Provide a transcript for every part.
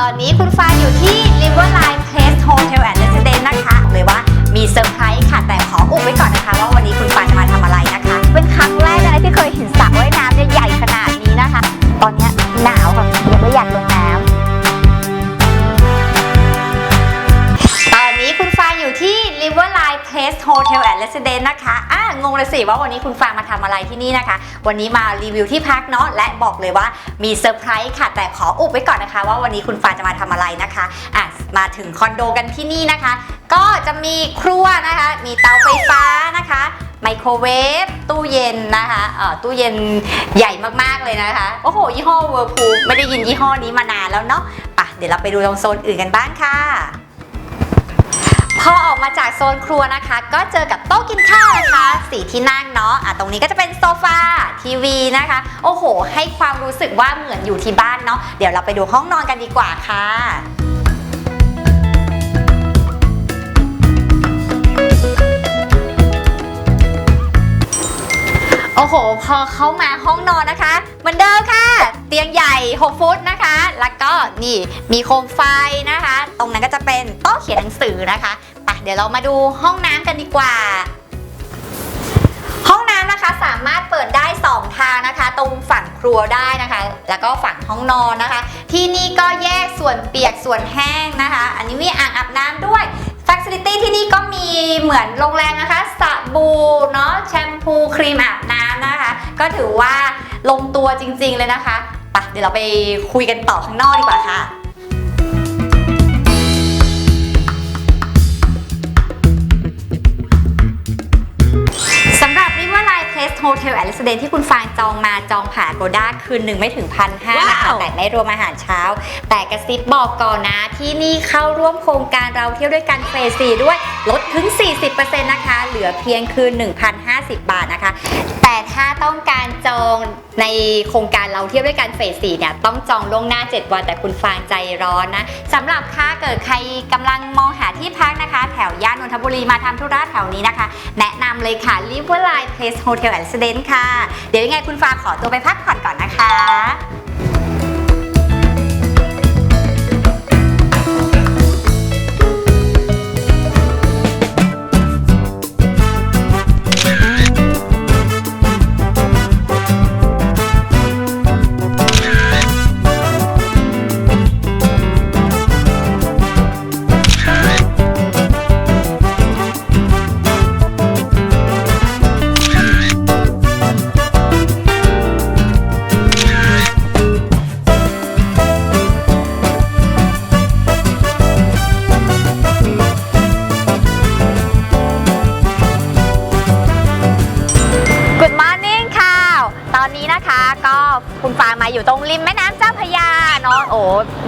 ตอนนี้คุณฟ้าอยู่ที่ Riverline Place Hotel and Residence นะคะเลยว่ามีเซอร์ไพรส์ค่ะ แต่ขออุบไว้ก่อนนะคะ ว่าวันนี้คุณฟ้าจะมาทำอะไรนะคะ เป็นครั้งแรกเลยที่เคยเห็นสระว่ายน้ำใหญ่ขนาดนี้นะคะ ตอนเนี้ Hotel and Residence นะคะอ่างงเลยสิว่าวันนี้คุณฟ้ามาทำอะไรที่นี่นะคะ วันนี้มารีวิวที่พักเนาะและบอกเลยว่ามีเซอร์ไพรส์ค่ะ แต่ขออุบไว้ก่อนนะคะ ว่าวันนี้คุณฟ้าจะมาทำอะไรนะคะอะมาถึงคอนโดกันที่นี่นะคะ ก็จะมีครัวนะคะ มีเตาไฟฟ้านะคะไมโครเวฟตู้เย็นนะคะเอ่อตู้เย็นใหญ่มากๆเลยนะคะ โอ้โห ยี่ห้อเวอร์พูไม่ได้ยินยี่ห้อนี้มานานแล้วเนาะปะเดี๋ยวเราไปดูตรงโซนอื่นกันบ้างค่ะ อออกมาจากโซนครัวนะคะ ก็เจอกับโต๊ะกินข้าวนะคะสีที่นั่งเนาะอะตรงนี้ก็จะเป็นโซฟาทีวีนะคะ โอ้โห ให้ความรู้สึกว่าเหมือนอยู่ที่บ้านเนาะเดี๋ยวเราไปดูห้องนอนกันดีกว่าค่ะโอ้โห พอเข้ามาห้องนอนนะคะ เหมือนเดิมค่ะ เตียงใหญ่ 6 ฟุตนะคะ แล้วก็นี่มีโคมไฟนะคะ ตรงนั้นก็จะเป็นโต๊ะเขียนหนังสือนะคะ เดี๋ยวเรามาดูห้องน้ำกันดีกว่า ห้องน้ำนะคะสามารถเปิดได้ 2 ทางนะคะ ตรงฝั่งครัวได้นะคะ แล้วก็ฝั่งห้องนอนนะคะ ที่นี่ก็แยกส่วนเปียกส่วนแห้งนะคะ อันนี้มีอ่างอาบน้ำด้วย f ฟ c i l i t y ที่นี่ก็มีเหมือนโรงแรมนะคะสบู่เนาะแชมพูครีมอาบน้ำนะคะ ก็ถือว่าลงตัวจริงๆเลยนะคะไปเดี๋ยวเราไปคุยกันต่อข้างนอกดีกว่าค่ะ Riverline Place Hotel and Residence ที่คุณฟางจองมาจองผ่านโกด้าคืนหนึ่งไม่ถึงพันห้านะคะว้าวแต่ไม่รวมอาหารเช้า แต่กระซิบบอกก่อนนะที่นี่เข้าร่วมโครงการเราเที่ยวด้วยกันเฟส4ด้วยลด ถึง 40%นะคะ เหลือเพียงคืน1,050 บาทนะคะ แต่ถ้าต้องการจองในโครงการเราเที่ยวด้วยกันเฟส4เนี่ยต้องจองล่วงหน้า 7 วันแต่คุณฟางใจร้อนนะสำหรับถ้าเกิดใครกำลังมองหาที่พักนะคะ แถวย่านนทบุรีมาทำธุระแถวนี้นะคะ แนะนำเลยค่ะ Riverline Place Hotel and Residence ค่ะ เดี๋ยวยังไงคุณฟางขอตัวไปพักผ่อนก่อนนะคะ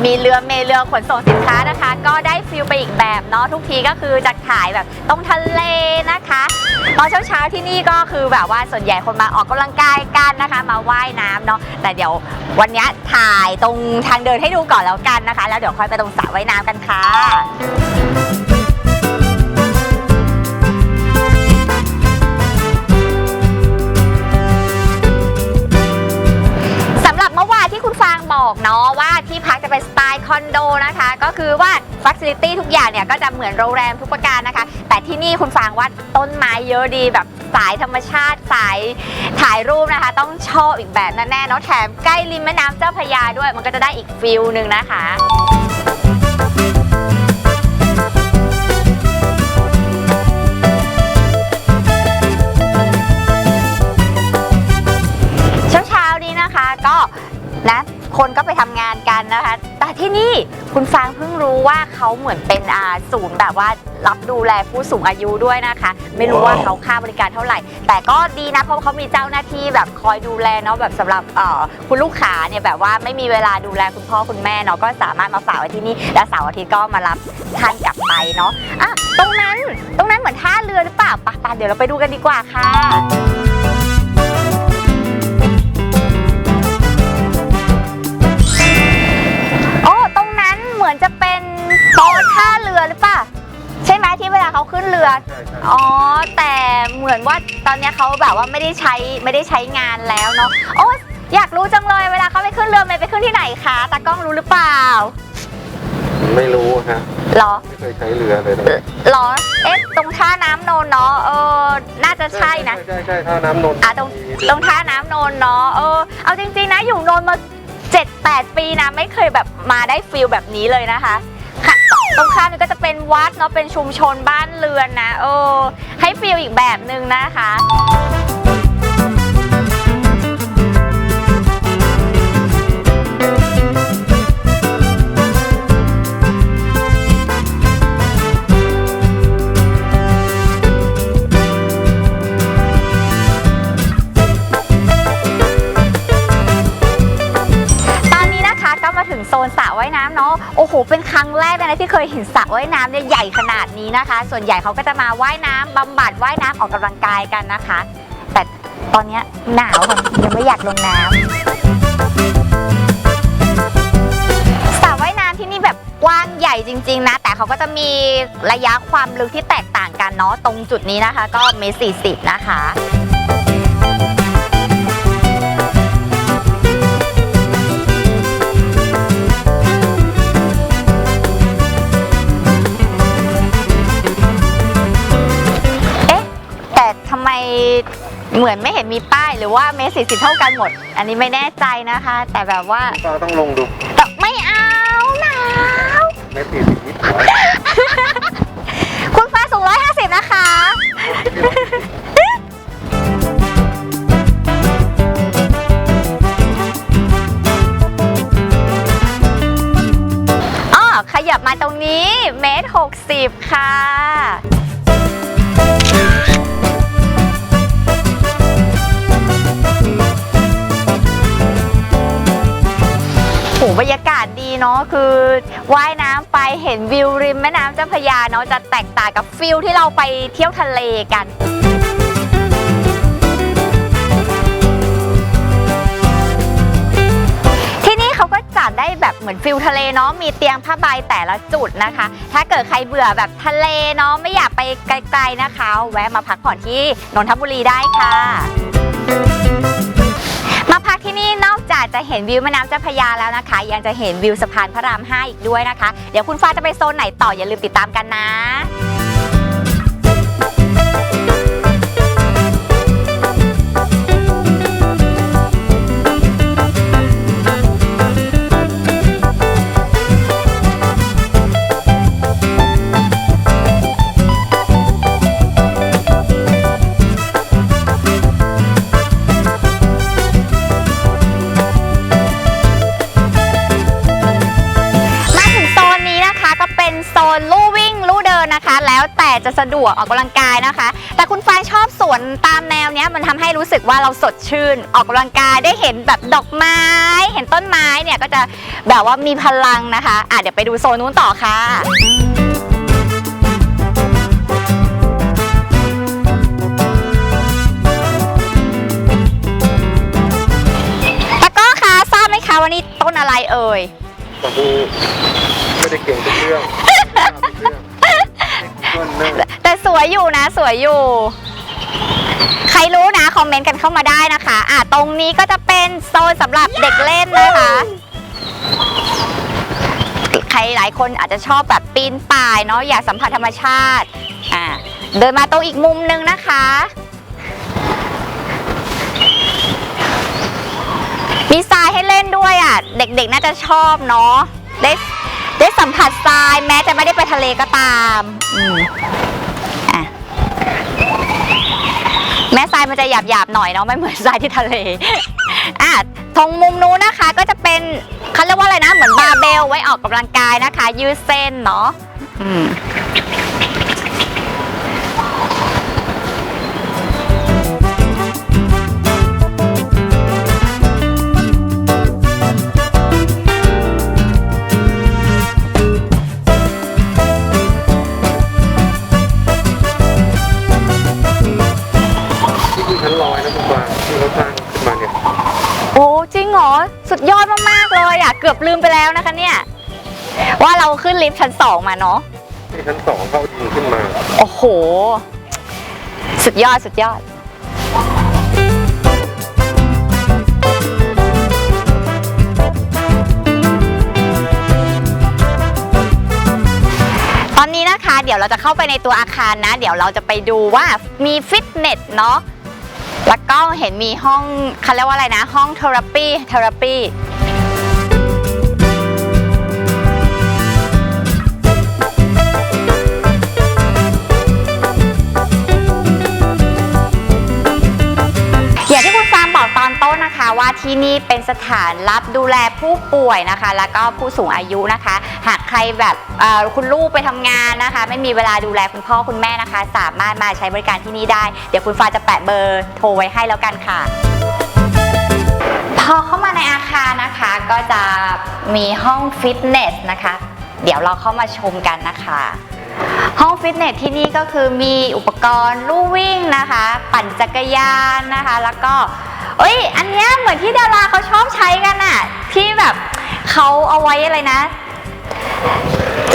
มีเรือเมเรือขนส่งสินค้านะคะ ก็ได้ฟิลไปอีกแบบเนาะทุกทีก็คือจะถ่ายแบบตรงทะเลนะคะ ตอนเช้าๆที่นี่ก็คือแบบว่าส่วนใหญ่คนมาออกกำลังกายกันนะคะ มาว่ายน้ำเนาะแต่เดี๋ยววันนี้ถ่ายตรงทางเดินให้ดูก่อนแล้วกันนะคะ แล้วเดี๋ยวค่อยไปตรงสระว่ายน้ำกันค่ะางบอกเนาะว่าที่พักจะเป็นสไตล์คอนโดนะคะ ก็คือว่าฟัซิลิตี้ทุกอย่างเนี่ยก็จะเหมือนโรงแรมทุกประการนะคะ แต่ที่นี่คุณฟางว่าต้นไม้เยอะดีแบบสายธรรมชาติสายถ่ายรูปนะคะ ต้องชอบอีกแบบแน่ๆเนาะแถมใกล้ริมแม่น้ำเจ้าพระยาด้วย มันก็จะได้อีกฟิลหนึ่งนะคะเช้าเช้าๆนี้นะคะก็นะ คนก็ไปทำงานกันนะคะ แต่ที่นี่คุณฟางเพิ่งรู้ว่าเขาเหมือนเป็นอ่าศูนย์แบบว่ารับดูแลผู้สูงอายุด้วยนะคะ ไม่รู้ว่าเขาค่าบริการเท่าไหร่ แต่ก็ดีนะเพราะเขามีเจ้าหน้าที่แบบคอยดูแลเนาะแบบสำหรับเอ่อคุณลูกค้าเนี่ยแบบว่าไม่มีเวลาดูแลคุณพ่อคุณแม่เนาะก็สามารถมาฝากไว้ที่นี่ และเสาร์อาทิตย์ก็มารับท่านกลับไปเนาะอะตรงนั้นตรงนั้นเหมือนท่าเรือหรือเปล่าไปะเดี๋ยวเราไปดูกันดีกว่าค่ะ โต๊ะท่าเรือหรือเปล่าใช่ไหมที่เวลาเขาขึ้นเรืออ๋อ แต่เหมือนว่าตอนเนี้ยเขาแบบว่าไม่ได้ใช้ไม่ได้ใช้งานแล้วเนาะโอ้อยากรู้จังเลยเวลาเขาไปขึ้นเรือมันไปขึ้นที่ไหนคะตากล้องรู้หรือเปล่าเหรอ ไม่เคยใช้เรือเลยนะเหรอ เอ๊ะ ตรงท่าน้ำโนนเนาะ เออ น่าจะใช่นะ ใช่ใช่ท่าน้ำนนท์อะตรงมีเรือตรงท่าน้ำโนนเนาะ เออ เอาจริงๆนะ อยู่โนนมา 7-8 ปีนะ ไม่เคยแบบมาได้ฟิลแบบนี้เลยนะคะ ค่ะตรงข้ามนี่ก็จะเป็นวัดเนาะเป็นชุมชนบ้านเรือนนะเออให้ฟีลอีกแบบหนึ่งนะคะ โซนสระว่ายน้ำเนาะโอ้โห เป็นครั้งแรกเลยนะที่เคยเห็นสระว่ายน้ำเนี่ยใหญ่ขนาดนี้นะคะ ส่วนใหญ่เขาก็จะมาว่ายน้ำบำบัดว่ายน้ำออกกำลังกายกันนะคะ แต่ตอนเนี้ยหนาวค่ะยังไม่อยากลงน้ำสระว่ายน้ำที่นี่แบบกว้างใหญ่จริง ๆ นะ แต่เขาก็จะมีระยะความลึกที่แตกต่างกันเนาะตรงจุดนี้นะคะ ก็เมตรสี่สิบนะคะ เหมือนไม่เห็นมีป้ายหรือว่าเมตรสี่สิบเท่ากันหมด อันนี้ไม่แน่ใจนะคะ แต่แบบว่าก็ต้องลงดู แต่ไม่เอาหนาว ไม่ตีสิบนิด บรรยากาศดีเนาะคือว่ายน้ำไปเห็นวิวริมแม่น้ำเจ้าพระยาเนาะจะแตกต่างกับฟิลที่เราไปเที่ยวทะเลกันที่นี่เขาก็จัดได้แบบเหมือนฟิลทะเลเนาะมีเตียงผ้าใบแต่ละจุดนะคะ ถ้าเกิดใครเบื่อแบบทะเลเนาะไม่อยากไปไกลๆนะคะ แวะมาพักผ่อนที่นนทบุรีได้ค่ะ จะเห็นวิวแม่น้ำเจ้าพระยาแล้วนะคะ ยังจะเห็นวิวสะพานพระราม 5 อีกด้วยนะคะ เดี๋ยวคุณฟ้าจะไปโซนไหนต่ออย่าลืมติดตามกันนะ จะสะดวกออกกำลังกายนะคะ แต่คุณฟ้ายชอบสวนตามแนวเนี้ยมันทำให้รู้สึกว่าเราสดชื่น ออกกำลังกายได้เห็นแบบดอกไม้ เห็นต้นไม้เนี่ยก็จะแบบว่ามีพลังนะคะอะเดี๋ยวไปดูโซนนู้นต่อค่ะตะก้อคะทราบไหมคะว่านี่ต้นอะไรเอ่ยแต่ดูไม่ได้เก่งทุกเรื่อง แต่สวยอยู่นะสวยอยู่ ใครรู้นะคอมเมนต์กันเข้ามาได้นะคะ อะตรงนี้ก็จะเป็นโซนสำหรับเด็กเล่นนะคะ ใครหลายคนอาจจะชอบแบบปีนป่ายเนาะอยากสัมผัสธรรมชาติ อะเดินมาตรงอีกมุมนึงนะคะ มีทรายให้เล่นด้วยอะ เด็กๆน่าจะชอบเนาะได้ ได้สัมผัสทรายแม้จะไม่ได้ไปทะเลก็ตามอืมอะแม้ทรายมันจะหยาบหยาบหน่อยเนาะไม่เหมือนทรายที่ทะเลอะตรงมุมนู้นนะคะก็จะเป็นเขาเรียกว่าอะไรนะ เหมือนบาร์เบลไว้ออกกำลังกายนะคะ ยืดเส้นเนาะอืม เหรอ สุดยอดมากๆเลยอะ เกือบลืมไปแล้วนะคะเนี่ย ว่าเราขึ้นลิฟต์ชั้นสองมาเนาะที่ชั้นสองเขายิงขึ้นมา โอ้โห สุดยอดสุดยอดตอนนี้นะคะ เดี๋ยวเราจะเข้าไปในตัวอาคารนะ เดี๋ยวเราจะไปดูว่ามีฟิตเนสเนาะ แล้วก็เห็นมีห้องเขาเรียกว่าอะไรนะ ห้องเทอราปีเทอราปีอย่างที่คุณฟาร์มบอกตอนต้นนะคะว่าที่นี่เป็นสถานรับดูแลผู้ป่วยนะคะ แล้วก็ผู้สูงอายุนะคะ หาก ใครแบบคุณลูกไปทำงานนะคะ ไม่มีเวลาดูแลคุณพ่อคุณแม่นะคะ สามารถมาใช้บริการที่นี่ได้ เดี๋ยวคุณฟ้าจะแปะเบอร์โทรไว้ให้แล้วกันค่ะพอเข้ามาในอาคารนะคะก็จะมีห้องฟิตเนสนะคะ เดี๋ยวเราเข้ามาชมกันนะคะ ห้องฟิตเนสที่นี่ก็คือมีอุปกรณ์ลู่วิ่งนะคะ ปั่นจักรยานนะคะ แล้วก็เอ้ย อันเนี้ยเหมือนที่ดาราเขาชอบใช้กันอะที่แบบเขาเอาไว้อะไรนะ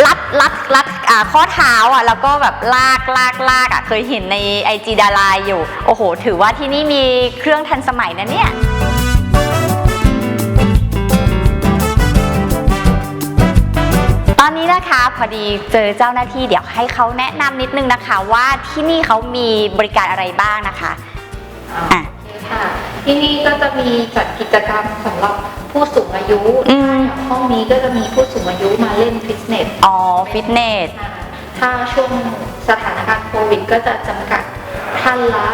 รัดรัดรัดอ่าข้อเท้าอะแล้วก็แบบลากลากลากอะเคยเห็นในไอจีดาราอยู่ โอ้โห ถือว่าที่นี่มีเครื่องทันสมัยนะเนี่ยตอนนี้นะคะพอดีเจอเจ้าหน้าที่เดี๋ยวให้เขาแนะนำนิดนึงนะคะ ว่าที่นี่เขามีบริการอะไรบ้างนะคะอะที่นี่ก็จะมีจัดกิจกรรมสำหรับ ผู้สูงอายุอืม ห้องนี้ก็จะมีผู้สูงอายุมาเล่นฟิตเนสอ๋อ ฟิตเนส ถ้าช่วงสถานการณ์โควิด ก็จะจำกัดท่านละ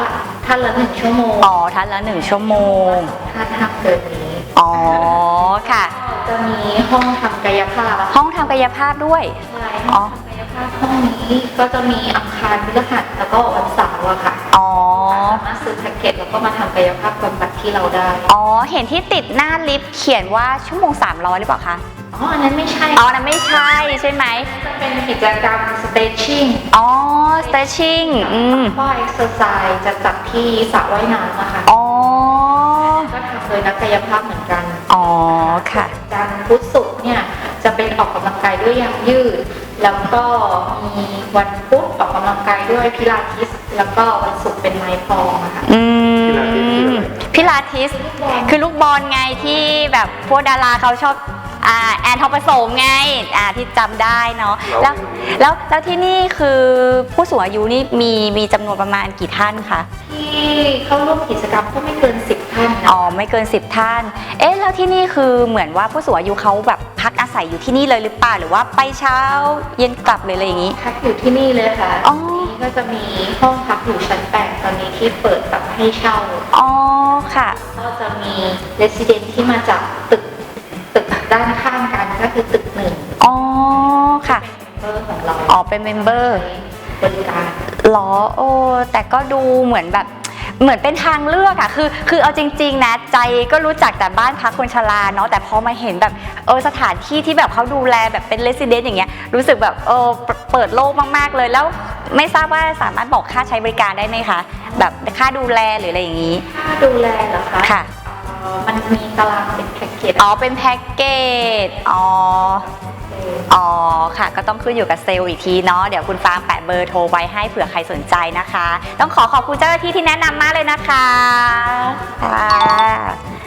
ท่านละหนึ่งชั่วโมงอ๋อท่านละหนึ่งชั่วโมง ท่านห้ามเกินนี้อ๋อ ค่ะ จะมีห้องทำกายภาพอะค่ะห้องทำกายภาพด้วย ใช่อ๋ห้อองทำกายภาพ ห้องนี้ก็จะมีอังคารพฤหัสแล้วก็วันเสาร์อะค่ะอ๋อ สามารถซื้อแพ็กเกจแล้วก็มาทำกายภาพบำบัดที่เราได้ อ๋อ เห็นที่ติดหน้าลิฟต์เขียนว่าชั่วโมง 300 หรือเปล่าคะ อ๋อ อันนั้นไม่ใช่อ๋อนั่นไม่ใช่ใช่ไหม จะเป็นกิจกรรม stretching อ๋อ stretching อืมก็ exercise จะจัดที่สระว่ายน้ำอะค่ะ อ๋อ ก็ทำโดยนักกายภาพเหมือนกัน อ๋อ ค่ะจันทร์พุธศุกร์เนี่ยจะเป็นออกกำลังกายด้วยยางยืด แล้วก็มีวันพุธออกกำลังกายด้วยพิลาทิส แล้วก็วันศุกร์เป็นไม้พองอะค่ะ อืมพิลาทิส คือลูกบอลไงที่แบบพวกดาราเขาชอบอ่าแอนทองผสมไงอ่าที่จำได้เนาะแล้วแล้วแล้วที่นี่คือผู้สูงอายุนี่มีมีจำนวนประมาณกี่ท่านคะ ที่เข้าร่วมกิจกรรมก็ไม่เกิน10ท่านนะ อ๋อไม่เกิน 10 ท่าน เอ๊ะแล้วที่นี่คือเหมือนว่าผู้สูงอายุเขาแบบพักอา ศัยอยู่ที่นี่เลยหรือเปล่าหรือว่าไปเช้าเย็นกลับเลยอะไรอย่างนี้ พักอยู่ที่นี่เลยค่ะอ๋อที่ก็จะมีห้องพักอยู่ชั้นแปดตอนนี้ที่เปิดแบบให้เช่า อ๋อค่ะ ก็จะมี resident ที่มาจากตึกตึกด้านข้างกันก็คือตึกหนึ่งอ๋อค่ะ เบอร์ของเราอ๋อเป็นเมมเบอร์บริการหรอโอ้แต่ก็ดูเหมือนแบบ เหมือนเป็นทางเลือกอะคือ คือเอาจริง ๆ นะ ใจก็รู้จักแต่บ้านพักคนชราเนาะแต่พอมาเห็นแบบเออสถานที่ที่แบบเขาดูแลแบบเป็นเลส i เดนต์อย่างเงี้ยรู้สึกแบบเออเปิดโลกมากๆเลยแล้วไม่ทราบว่าสามารถบอกค่าใช้บริการได้ไหมคะ แบบค่าดูแลหรืออะไรอย่างนี้ ค่าดูแลเหรอคะค่ะเอ่อมันมีตารางเป็นแพ็กเกจอ๋อเป็นแพ็กเกจอ๋อ อ๋อค่ะ ก็ต้องขึ้นอยู่กับเซลล์อีกทีเนาะเดี๋ยวคุณฟางแปะเบอร์โทรไว้ให้เผื่อใครสนใจนะคะ ต้องขอขอบคุณเจ้าหน้าที่ที่แนะนำมากเลยนะคะค่ะ